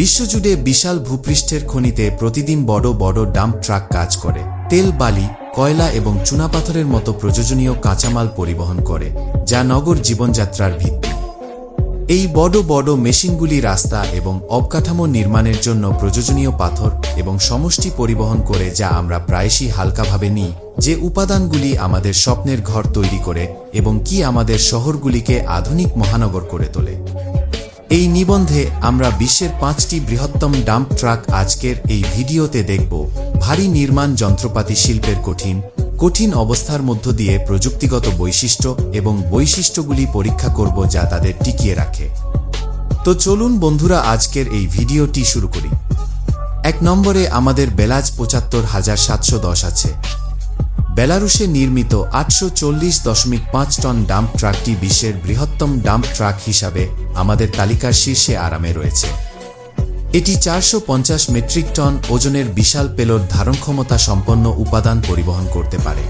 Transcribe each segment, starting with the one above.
বিশ্বজুড়ে বিশাল ভূপৃষ্ঠের খনিতে প্রতিদিন বড় বড় ডাম্প ট্রাক কাজ করে। তেল, বালি, কয়লা এবং চুনাপাথরের মতো প্রয়োজনীয় কাঁচামাল পরিবহন করে, যা নগর জীবনযাত্রার ভিত্তি। এই বড় বড় মেশিনগুলি রাস্তা এবং অবকাঠামো নির্মাণের জন্য প্রয়োজনীয় পাথর এবং সমষ্টি পরিবহন করে যা আমরা প্রায়শই হালকাভাবে নিই, যে উপাদানগুলি আমাদের স্বপ্নের ঘর তৈরি করে এবং কি আমাদের শহরগুলিকে আধুনিক মহানগর করে তোলে। এই নিবন্ধে আমরা বিশ্বের পাঁচটি বৃহত্তম ডাম্প ট্রাক আজকের এই ভিডিওতে দেখব। ভারী নির্মাণ যন্ত্রপাতি শিল্পের কঠিন কঠিন অবস্থার মধ্য দিয়ে প্রযুক্তিগত বৈশিষ্ট্য এবং বৈশিষ্ট্যগুলি পরীক্ষা করব যা তাদের টিকিয়ে রাখে। তো চলুন বন্ধুরা, আজকের এই ভিডিওটি শুরু করি। এক নম্বরে আমাদের বেলাজ পঁচাত্তর হাজার সাতশো দশ আছে। বেলারুশে নির্মিত আটশো চল্লিশ দশমিক পাঁচ টন ডাম্প ট্রাকটি বিশ্বের বৃহত্তম ডাম্প ট্রাক হিসাবে আমাদের তালিকার শীর্ষে আরামে রয়েছে। এটি চারশো পঞ্চাশ মেট্রিক টন ওজনের বিশাল পেলোর ধারণ ক্ষমতা সম্পন্ন উপাদান পরিবহন করতে পারে,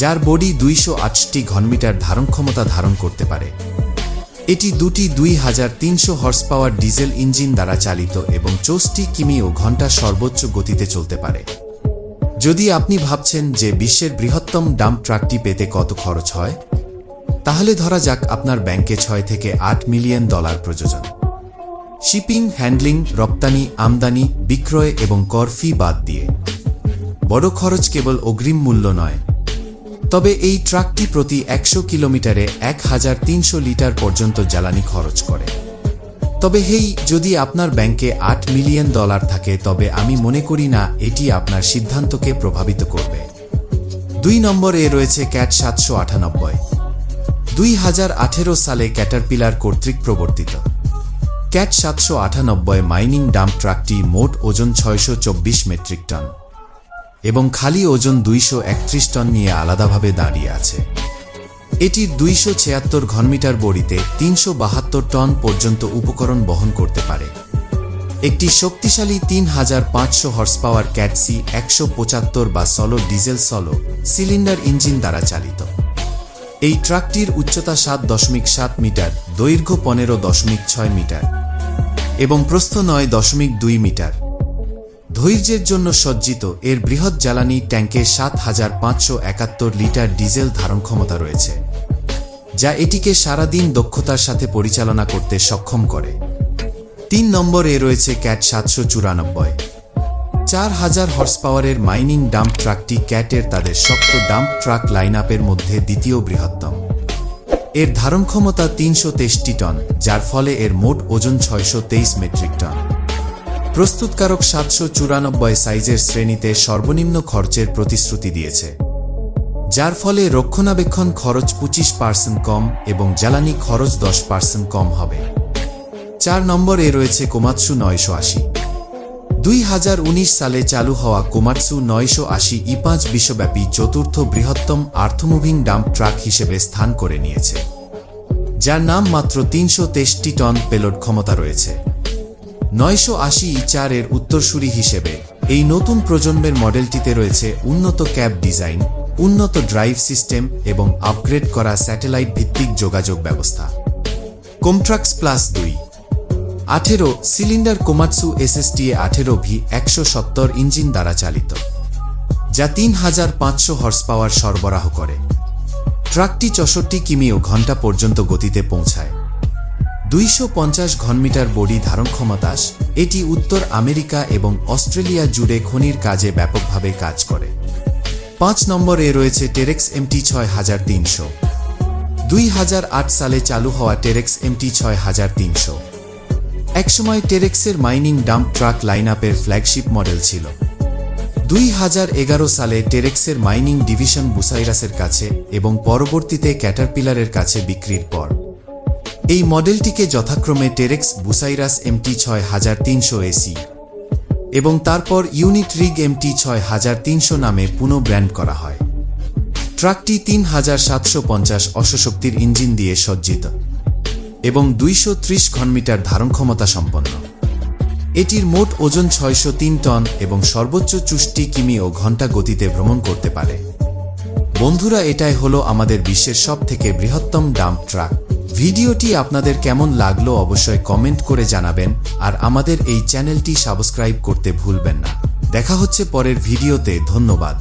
যার বডি দুইশো আটটি ঘনমিটার ধারণ ক্ষমতা ধারণ করতে পারে। এটি দুটি দুই হাজার তিনশো হর্স পাওয়ার ডিজেল ইঞ্জিন দ্বারা চালিত এবং চৌষ্টি কিমি ও ঘণ্টা সর্বোচ্চ গতিতে চলতে পারে। যদি আপনি ভাবছেন যে বিশ্বের বৃহত্তম ডাম্প ট্রাকটি পেতে কত খরচ হয়, তাহলে ধরা যাক আপনার ব্যাংকে ছয় থেকে আট মিলিয়ন ডলার প্রযোজন। শিপিং, হ্যান্ডলিং, রপ্তানি, আমদানি, বিক্রয় এবং কর ফি বাদ দিয়ে। বড় খরচ কেবল অগ্রিম মূল্য নয়। তবে এই ট্রাকটি প্রতি একশো কিলোমিটারে এক হাজার তিনশো লিটার পর্যন্ত জ্বালানি খরচ করে। তবে হেই, যদি আপনার ব্যাংকে আট মিলিয়ন ডলার থাকে, তবে আমি মনে করি না এটি আপনার সিদ্ধান্তকে প্রভাবিত করবে। দুই নম্বরে রয়েছে ক্যাট সাতশো আটানব্বই। দুই হাজার আঠেরো সালে ক্যাটারপিলার কর্তৃক প্রবর্তিত। ক্যাট সাতশো আটানব্বই মাইনিং ডাম্প ট্রাকটি মোট ওজন ছয়শো চব্বিশ মেট্রিক টন এবং খালি ওজন দুইশো একত্রিশ টন নিয়ে আলাদাভাবে দাঁড়িয়ে আছে। এটির দুইশো ছিয়াত্তর ঘনমিটার বড়িতে তিনশো বাহাত্তর টন পর্যন্ত উপকরণ বহন করতে পারে। একটি শক্তিশালী তিন হাজার পাঁচশো হর্স পাওয়ার ক্যাটসি একশো পঁচাত্তর বা solo diesel solo cylinder engine দ্বারা চালিত। এই ট্রাকটির উচ্চতা সাত দশমিক সাত মিটার, দৈর্ঘ্য পনেরো দশমিক ছয় মিটার এবং প্রস্থ নয় দশমিক দুই মিটার। ধৈর্যের জন্য সজ্জিত এর বৃহৎ জ্বালানি ট্যাঙ্কে সাত হাজার পাঁচশো একাত্তর লিটার ডিজেল ধারণ ক্ষমতা রয়েছে। যা এটিকে সারাদিন দক্ষতার সাথে পরিচালনা করতে সক্ষম করে। তিন নম্বরে রয়েছে ক্যাট সাতশো চুরানব্বই। চার হাজার হর্স পাওয়ারের মাইনিং ডাম্প ট্রাকটি ক্যাটের তাদের শক্ত ডাম্প ট্রাক লাইন মধ্যে দ্বিতীয় বৃহত্তম। এর ধারণ ক্ষমতা তিনশো তেইশটি টন, যার ফলে এর মোট ওজন ছয়শো তেইশ মেট্রিক টন। প্রস্তুতকারক সাতশো চুরানব্বই সাইজের শ্রেণীতে সর্বনিম্ন খরচের প্রতিশ্রুতি দিয়েছে। যার ফলে রক্ষণাবেক্ষণ খরচ পঁচিশ পার্সেন্ট কম এবং জ্বালানি খরচ দশ পার্সেন্ট কম হবে। চার নম্বরে রয়েছে কোমাৎসু নয়শো আশি। দুই হাজার উনিশ সালে চালু হওয়া কোমাৎসু নয়শো আশি ই পাঁচ বিশ্বব্যাপী চতুর্থ বৃহত্তম আর্থমুভিং ডাম্প ট্রাক হিসেবে স্থান করে নিয়েছে। যার নাম মাত্র তিনশো তেইশটি টন পেলোড ক্ষমতা রয়েছে। নয়শো আশি ই চারের উত্তরসূরি হিসেবে এই নতুন প্রজন্মের মডেলটিতে রয়েছে উন্নত ক্যাব ডিজাইন উন্নত ড্রাইভ সিস্টেম এবং আপগ্রেড করা স্যাটেলাইট ভিত্তিক যোগাযোগ ব্যবস্থা। কোমট্রাক্স প্লাস দুই। আঠেরো সিলিন্ডার কোমাৎসু এসএসটিএ আঠেরো ভি একশো সত্তর ইঞ্জিন দ্বারা চালিত, যা তিন হাজার পাঁচশো হর্স পাওয়ার সরবরাহ করে। ট্রাকটি চৌষট্টি কিমি ও ঘণ্টা পর্যন্ত গতিতে পৌঁছায়। দুইশো পঞ্চাশ ঘনমিটার বডি ধারণ ক্ষমতাস এটি উত্তর আমেরিকা এবং অস্ট্রেলিয়া জুড়ে খনির কাজে ব্যাপকভাবে কাজ করে। পাঁচ নম্বরে রয়েছে টেরেক্স এমটি ছয় হাজার তিনশো। দুই হাজার আট সালে চালু হওয়া টেরেক্স এমটি ছয় হাজার তিনশো। একসময় টেরেক্সের মাইনিং ডাম্প ট্রাক লাইনআপের ফ্ল্যাগশিপ মডেল ছিল। দুই হাজার এগারো সালে টেরেক্সের মাইনিং ডিভিশন বুসাইরাসের কাছে এবং পরবর্তীতে ক্যাটারপিলারের কাছে বিক্রির পর। এই মডেলটিকে যথাক্রমে টেরেক্স বুসাইরাস এমটি ছয় হাজার তিনশো এসি এবং তারপর ইউনিট রিগ এমটি ছয় হাজার তিনশো নামে পুনঃ ব্র্যান্ড করা হয়। ট্রাকটি তিন হাজার সাতশো পঞ্চাশ অশ্বশক্তির ইঞ্জিন দিয়ে সজ্জিত এবং দুইশো ত্রিশ ঘনমিটার ধারণ ক্ষমতা সম্পন্ন। এটির মোট ওজন ছয়শো তিন টন এবং সর্বোচ্চ চুষ্টি কিমি ও ঘণ্টা গতিতে ভ্রমণ করতে পারে। বন্ধুরা, এটাই হলো আমাদের বিশ্বের সব থেকে বৃহত্তম ডাম্প ট্রাক। ভিডিওটি আপনাদের কেমন লাগল অবশ্যই কমেন্ট করে জানাবেন, আর আমাদের এই চ্যানেলটি সাবস্ক্রাইব করতে ভুলবেন না। দেখা হচ্ছে পরের ভিডিওতে, ধন্যবাদ।